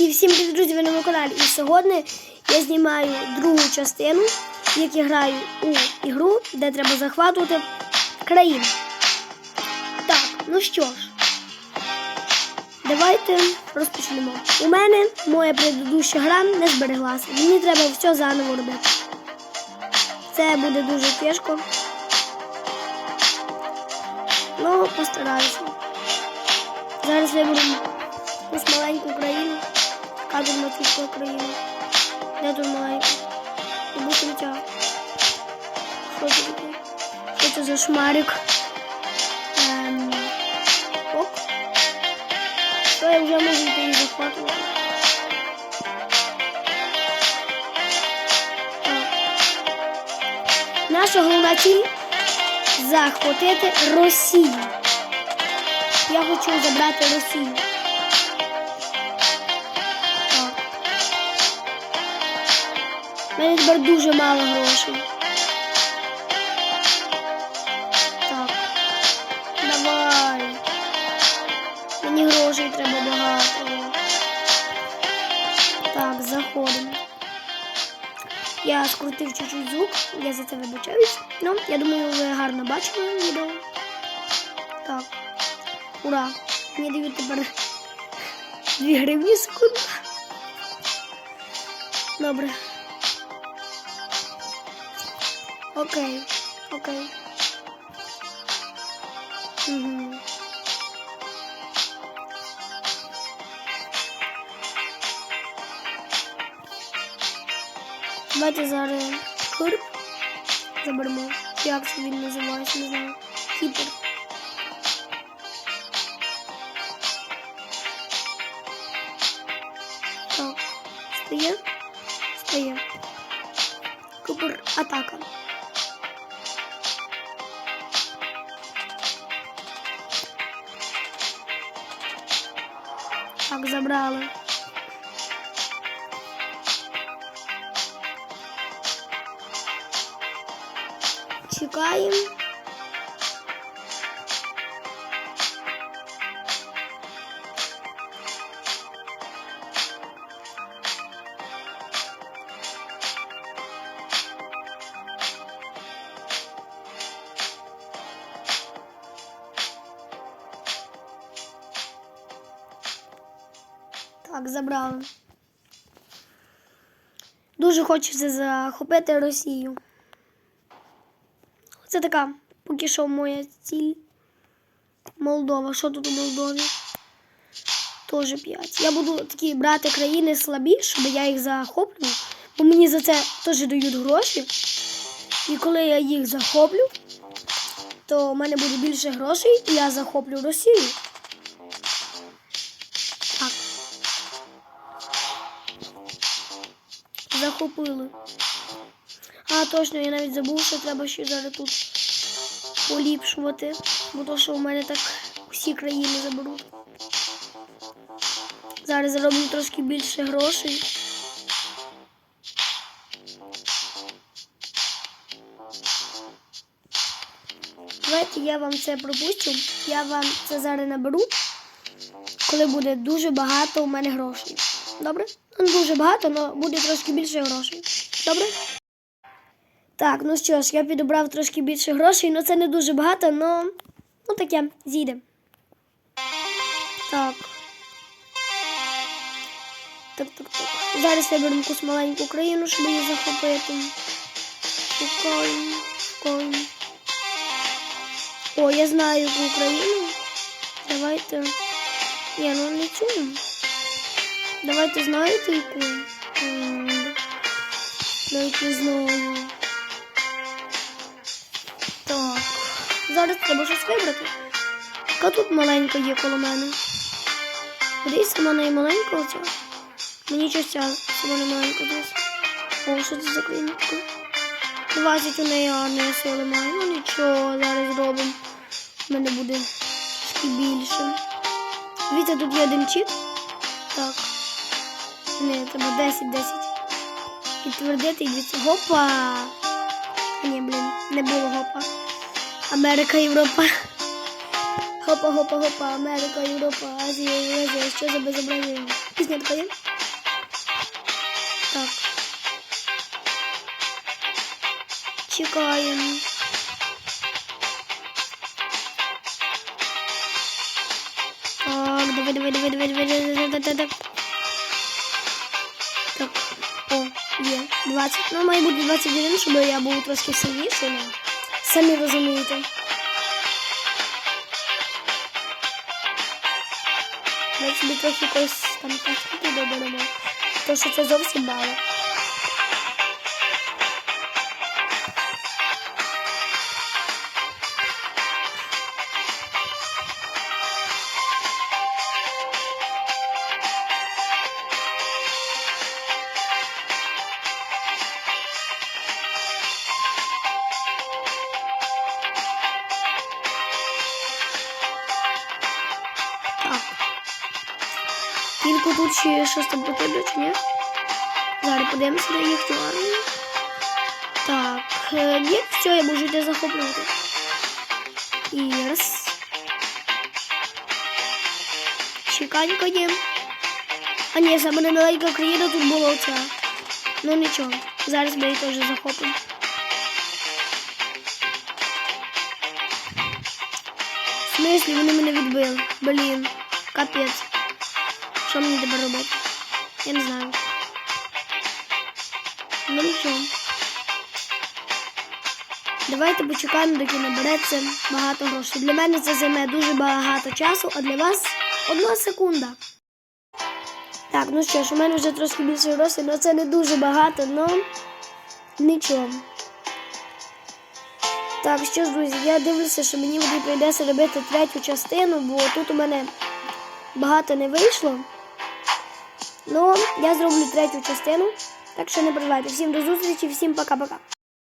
І всім привіт, друзі, ви на моєму каналі. І сьогодні я знімаю другу частину, в якій граю у ігру, де треба захватувати країну. Так, ну що ж, давайте розпочнемо. У мене моя предыдуща гра не збереглася. Мені треба все заново робити. Це буде дуже тяжко. Ну, постараюся. Зараз виберу якусь маленьку країну. Цю країну. Де тут маленька? І бусинця. Що це таке? Що це за шмарик? Ем... Ок. Що я вже можу йти захватувати? Наша головна ціль захватити Росію. Я хочу забрати Росію. У мене тепер дуже мало грошей. Так. Давай. Мені грошей треба багато. Так, заходимо. Я скрутив чуть-чуть звук, я за це вибачаюсь. Ну, я думаю, ви гарно бачили відео. Так. Ура! Мені дають тепер 2 гривні секунду. Добре. Окей, окей. Угу. Давайте зараз хирп заберемо. Як це він називається, не знаю. Хіпер. Так, стає, стає. Купер атака. Так, забрали. Чекаємо. Так, забрали. Дуже хочеться захопити Росію. Це така поки що моя ціль. Молдова. Що тут у Молдові? Тоже 5. Я буду такі брати країни слабі, щоб я їх захоплю. Бо мені за це теж дають гроші. І коли я їх захоплю, то в мене буде більше грошей і я захоплю Росію. Захопили. А, точно, я навіть забув, що треба ще зараз тут поліпшувати. Бо то, що у мене так всі країни заберуть. Зараз зароблю трошки більше грошей. Давайте я вам це пропущу. Я вам це зараз наберу, коли буде дуже багато у мене грошей. Добре? Ну, не дуже багато, але буде трошки більше грошей. Добре? Так, ну що ж, я підобрав трошки більше грошей, але це не дуже багато, але ну таке, зійде. Так. Так, так, так. Зараз виберемо якусь маленьку країну, щоб її захопити. Шукаємо, шукаємо. О, я знаю яку країну. Давайте. Ні, ну не цю. Давайте знаєте яку? Навіть не знаю. Так. Зараз треба щось вибрати. Яка тут маленька є коло мене? Кудись сама маленька оця? Мені щось ця сама не маленька десь. О, що це за країна така? 20 у неї армія сили має. Ну нічого, зараз зробимо. У мене буде трішки більше. Дивіться, тут є один чіт. Так. Не, треба 10, 10. Підтвердити і дивіться. Гопа! Ні, блін, не було гопа. Америка, Європа. Хопа, хопа, хопа, Америка, Європа, Азія, Євразія. Що за безобразие? Пізнятка є. Так. Чекаємо. Так, давай, давай, давай, давай, давай, давай, давай, давай, давай. О, є. 20. Ну, має бути 21, щоб я був трошки сильніший. Ну. Самі розумієте. Ми собі трохи якось там техніки доберемо. Тому що це зовсім мало. Тільки тут ще щось там потрібно, чи ні? Зараз подивимося на їхню армію. Так, е, ні, все, я можу йти захоплювати. І раз. Чеканько є. А ні, саме маленька країна тут була оця. Ну нічого, зараз ми її теж захопимо. В смислі, вони мене відбили. Блін, капець. Що мені тепер робити? Я не знаю. Ну нічого. Давайте почекаємо, доки набереться багато грошей. Для мене це займе дуже багато часу, а для вас одна секунда. Так, ну що ж, у мене вже трошки більше грошей, але це не дуже багато, але нічого. Так, що ж, друзі, я дивлюся, що мені буде прийдеться робити третю частину, бо тут у мене багато не вийшло. Ну, я зроблю третю частину. Так що не переживайте. Всім до зустрічі, всім пока-пока.